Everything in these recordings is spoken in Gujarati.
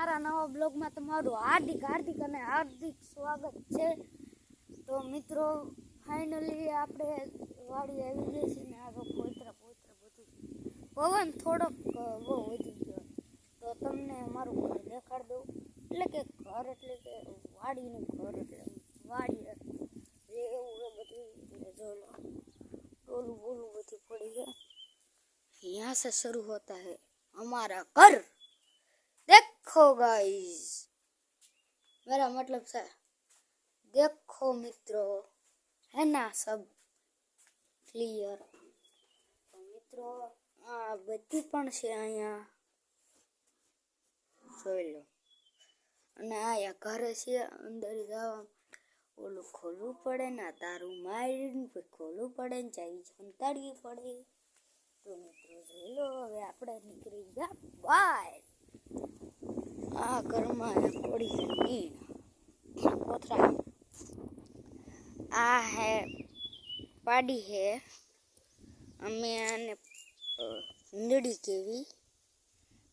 મારા નવા બ્લોગમાં તમારું હાર્દિક હાર્દિક અને હાર્દિક સ્વાગત છે. તો મિત્રો ફાઇનલી આપણે વાડી આવી ગઈ છે ને આગળ પોતરા પોતરા બધું. પવન થોડોક બહુ વધી ગયો. તો તમને મારું ઘર દેખાડ દઉં. એટલે કે ઘર એટલે કે વાડીનું ઘર એટલે વાડી એટલે એવું બધું જો ટોલું બોલું બધું પડી ગયા. યહાં સે શરૂ હોતા હે અમારા ઘર. દેખો ગાઈઝ મારા મતલબ છે દેખો મિત્રો હે ના સબ ક્લિયર મિત્રો આ બધું પણ છે અહીંયા જોઈ લો અને આયા ઘરે છે, અંદર જાવ ઓલું ખોલવું પડે ને, આ તારું મારીને પછી ખોલવું પડે ને, ચાવી સંતાડવી પડે. તો મિત્રો, જોઈ લો, હવે આપણે નીકળી ગયા બાય આ ઘરમાં પડી નીણ કોથરા આ હે પાડી હે. અમે આને ઊંદડી કેવી.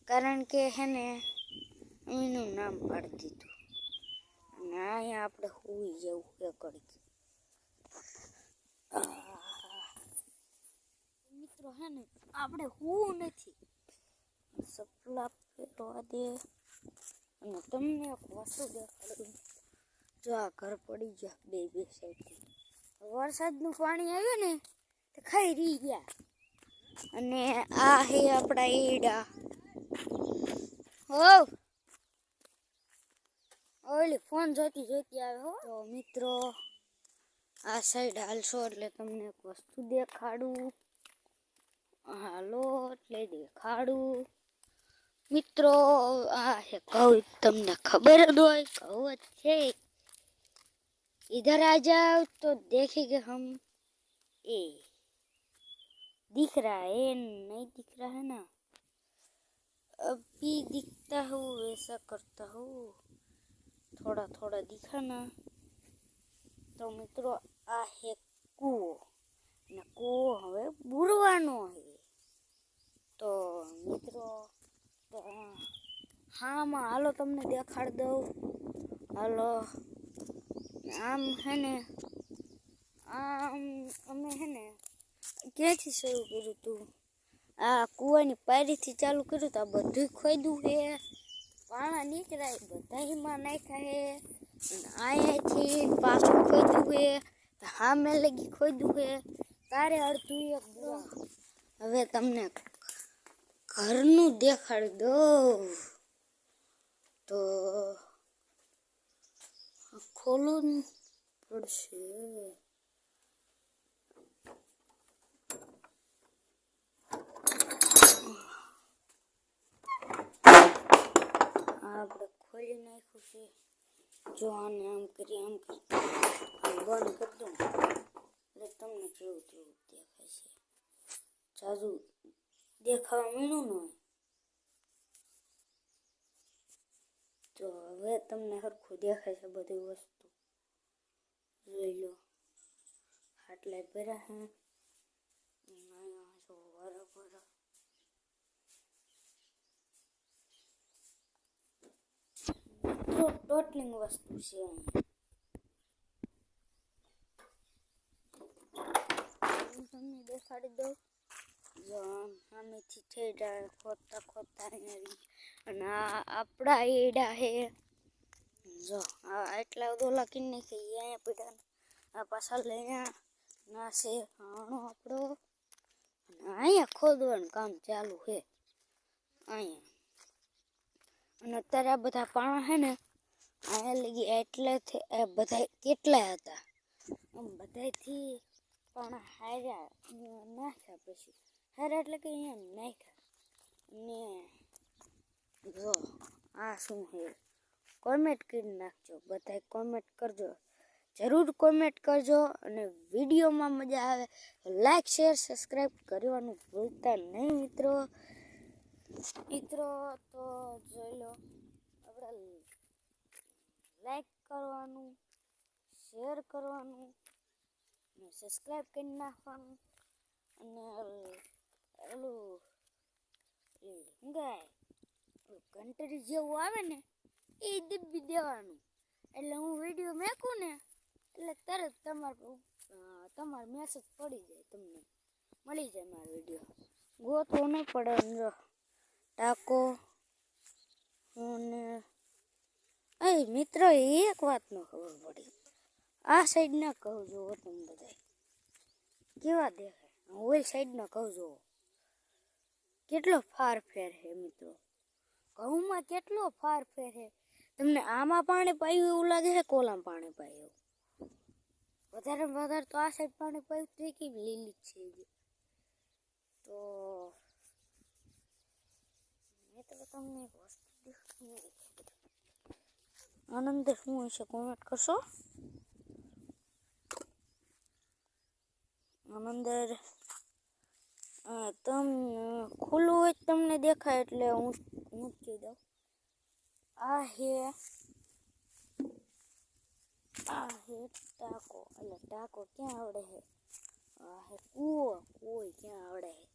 કારણ કે હે ને એનું નામ પાડી દીધું. અને અહીંયા આપણે હોઈ જવું એ કરી મિત્રો હે ને, આપણે હું નથી. સપલા આ દે. અને તમને એક વસ્તુ દેખાડું. જો આ ઘર પડી ગયા બે બે સાઈડથી. વરસાદનું પાણી આવ્યું ને, તો ખાઈ રહી ગયા. અને આ હે આપણા ઈડા ઓલી ફોન જોતી જોતી આવે હો. તો મિત્રો, આ સાઈડ હાલશો એટલે તમને એક વસ્તુ દેખાડું. હાલો, એટલે દેખાડું. મિત્રો આ હે કહું તમને ખબર જ હોય કહું જ છે इधर आ जाओ तो देखेंगे हम ए दिख रहा है नहीं दिख रहा है ना अभी दिखता हूँ वैसा करता हूँ थोड़ा थोड़ा दिखा ना તો મિત્રો આ હે કૂવો ને કૂવો હવે બુરવાનો હે તો મિત્રો તો હામાં હાલો તમને દેખાડ દઉં. હાલો. આમ હે ને, આમ અમે હે ને ક્યાંથી શરૂ કર્યું તું? આ કૂવાની પારીથી ચાલુ કર્યું તો, આ બધું ખોદ્યું છે પાણા નીકળાય બધા એમાં નાખ્યા છે અહીંયાથી પાછું ખોદ્યું છે સામે લગી ખોદ્યું છે તારે અડધું એક હવે તમને ઘરનું દેખાડી દઉં તો ખોલવું પડશે. આપણે ખોલી નાખ્યું છે. જો આને આમ કરી આમ કરી. બંધ કરી દઉં. એટલે તમને કેવું કેવું દેખાય છે. જાજુ દેખાવા મીણું ન હોય. તો હવે તમને સરખું દેખાય છે બધી વસ્તુ. જોઈ લો. આટલા ભર્યા હે. અહીંયા જો બરાબર. તો ટોટલિંગ વસ્તુ છે અહીંયા હું તમને દેખાડી દઉં. જો આમ સામેથી થઈ જાય ખોદતા ખોદતા અહીંયા આવી. અને આ આપણા એડા હે જો આ એટલા દોલા કિન નાખી અહીંયા પીડા આ પાછા લઈને ના છે હાણો આપણો અને અહીંયા ખોદવાનું કામ ચાલુ છે અહીંયા અને અત્યારે આ બધા પાણા છે ને અહીંયા લગી એટલે આ બધા કેટલા હતા આમ બધાથી પાણા હાર્યા અહીંયા નાખ્યા પછી હાર્યા એટલે કે અહીંયા નાખ્યા ને જો, આ શું છે? કોમેન્ટ કરી નાખજો, બધાય કોમેન્ટ કરજો. જરૂર કોમેન્ટ કરજો અને વિડીયોમાં મજા આવે. લાઈક શેર સબસ્ક્રાઈબ કરવાનું ભૂલતા નહીં મિત્રો. મિત્રો, તો જોઈ લો, આપણે લાઈક કરવાનું શેર કરવાનું સબસ્ક્રાઈબ કરી નાખવાનું. અને ઓલું શું કહેવાય ઘંટરી જેવું આવે ને, એ દબી દેવાનું. એટલે હું વીડિયો મેકું ને, એટલે તરત તમારે તમારો મેસેજ પડી જાય તમને. મળી જાય મારો વીડિયો ગોતવો નહીં પડે ને જો ટાકો અને એ મિત્ર એક વાતનો ખબર પડી. આ સાઈડના કહું જોવો તમે બધા કેવા દેખાય? ઓલ સાઈડના કહું જોવો કેટલો ફાર ફેર છે મિત્રો? ઘઉંમાં કેટલો ફાર ફેર છે તમને આમાં પાણી પાયું એવું લાગે છે કોલામાં પાણી પાયું? વધારે વધારે તો આ સાઈડ પાણી પાયું તે કેમ લીલી છે તો મેં તો તમને એક વસ્તુ આનંદ શું હશે કોમેન્ટ કરશો? આનંદર તમ, ખુલ્લું હોય તમને દેખાય એટલે હું મૂકી દઉં. આ હે આ હે ટાકો. એટલે ટાકો ક્યાં આવડે છે આ હે કૂવો કૂવો ક્યાં આવડે છે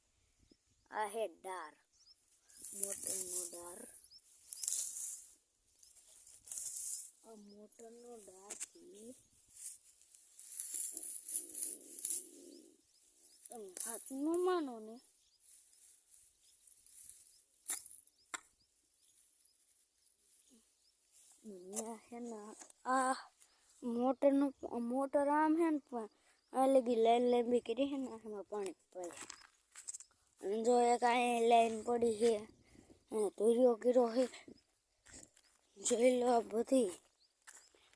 આ હે ડાર, મોટરનો ડાર. આ મોટરનો ડારથી તમે હાથ ન માનો ને ને આ મોટરનું મોટર આમ હે ને પણ આ લગી લાઈન લાંબી કરી હે ને પાણી પડે જો એક આ લાઈન પડી છે અને ધોર્યો કર્યો છે જોઈ લો આ બધી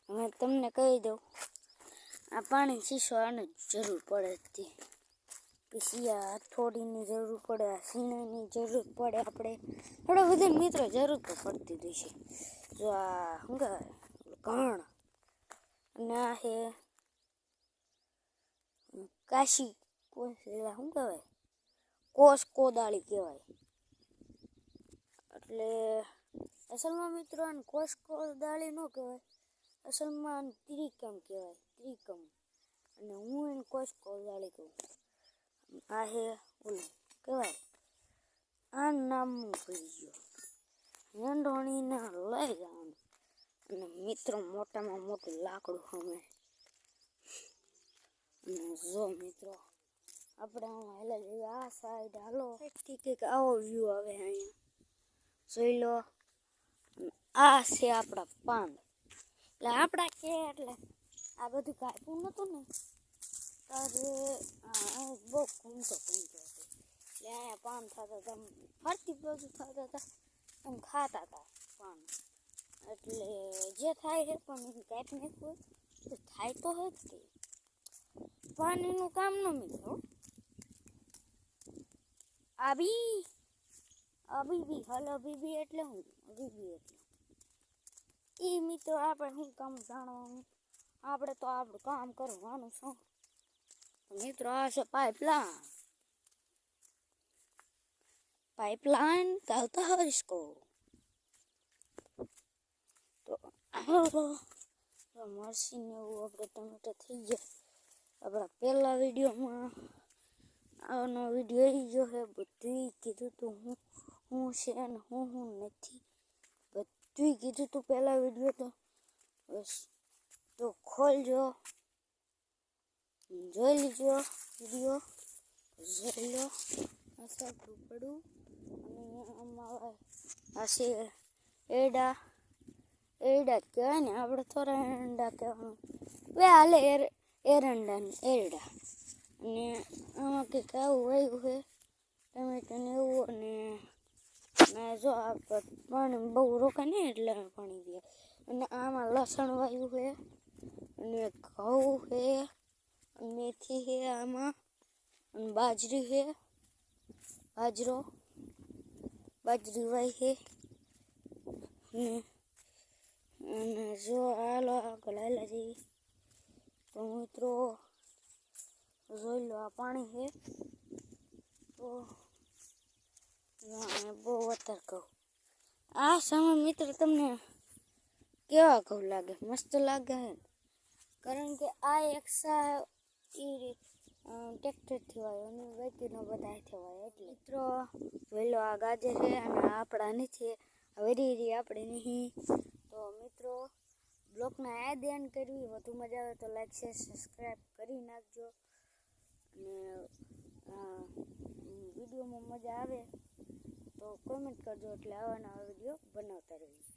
હવે તમને કહી દઉં આ પાણી શીશવાની જરૂર પડે જ તે થોડીની જરૂર પડે, આ જરૂર પડે આપણે. થોડા બધા મિત્રો જરૂર તો પડતી જ છે જો આ શું કહેવાય? અને આ છે કાશી એટલે શું કહેવાય? કોસ કોદાળી કહેવાય. એટલે અસલમાં મિત્રો આને કોસ કોદાળી ન કહેવાય. અસલમાં ત્રિકમ કહેવાય, ત્રિકમ. અને હું એને કોસ કોદાળી કહું. આ હે ઓલું કહેવાય આ નામ ભૂલી ગયો હેંડોણીને લઈ જવાનું અને મિત્રો મોટામાં મોટું લાકડું અમે અને જો મિત્રો આપણે હું હાલે જઈએ આ સાઈડ હાલો કંઈક આવો વ્યૂ આવે અહીંયા જોઈ લો આ છે આપણા પાન એટલે આપણા કે એટલે આ બધું કાપ્યું નહોતું ને તારે બહુ ઘૂમતો ઘૂમતો હતો. એટલે અહીંયા પાન થતા હતા, ફરતી બધું થતા હતા. આમ ખાતા હતા પાન. એટલે જે થાય છે, પણ એનું કાંઈક નાખવું તો થાય તો જ તે. પાણીનું કામ ન મિત્રો આબી અબીબી હલ અબીબી એટલે હું અબીબી એટલે. એ મિત્રો, આપણે શું કામ જાણવાનું? આપણે તો આપણું કામ કરવાનું, શું? મિત્રો આ છે પાઇપલાઇન પાઇપલાઇન कहता है इसको તો મરસીને એવું આપણે ટમેટા થઈ ગયા આપણા પહેલા વિડીયોમાં આનો વિડીયો આવી ગયો છે બધું કીધું તું હું હું છે ને હું હું નથી બધું કીધું તું પહેલા વિડીયો તો બસ તો ખોલજો જોઈ લીજો વીડિયો જોઈ લો આ સારું અને છે એડા. એરડા કહેવાય ને, આપણે થોડા એરંડા કહેવાનું. બે હાલે એર એરંડા ને એરડા. અને આમાં કંઈક આવું વાવ્યું છે, ટમેટું ને એવું અને જો આ પાણી બહુ રોકાય ને એટલે પાણી દે અને આમાં લસણ વાવ્યું છે, અને ઘઉં છે. અને મેથી છે આમાં અને બાજરી છે બાજરો બાજરી વાય છે ને અને જો હાલો આગળ હાલ્યા જઈએ તો મિત્રો જોઈ લો આ પાણી છે તો ના, બહુ અત્યારે કહું આ સમય મિત્ર તમને કેવા કહું લાગે મસ્ત લાગે હે ને? કારણ કે આ એક સા એ ટ્રેક્ટરથી વાય અને વેકીનો બધા થવાય એટલે. મિત્રો જોઈ આ ગાજર છે અને આપણા નથી વરી આપણે નહીં. તો મિત્રો, બ્લોગના આ ધ્યાન કરવી. વધુ મજા આવે તો લાઈક શેર સબસ્ક્રાઈબ કરી નાખજો. અને વિડીયોમાં મજા આવે તો કોમેન્ટ કરજો એટલે આવા વીડિયો બનાવતા રહીશ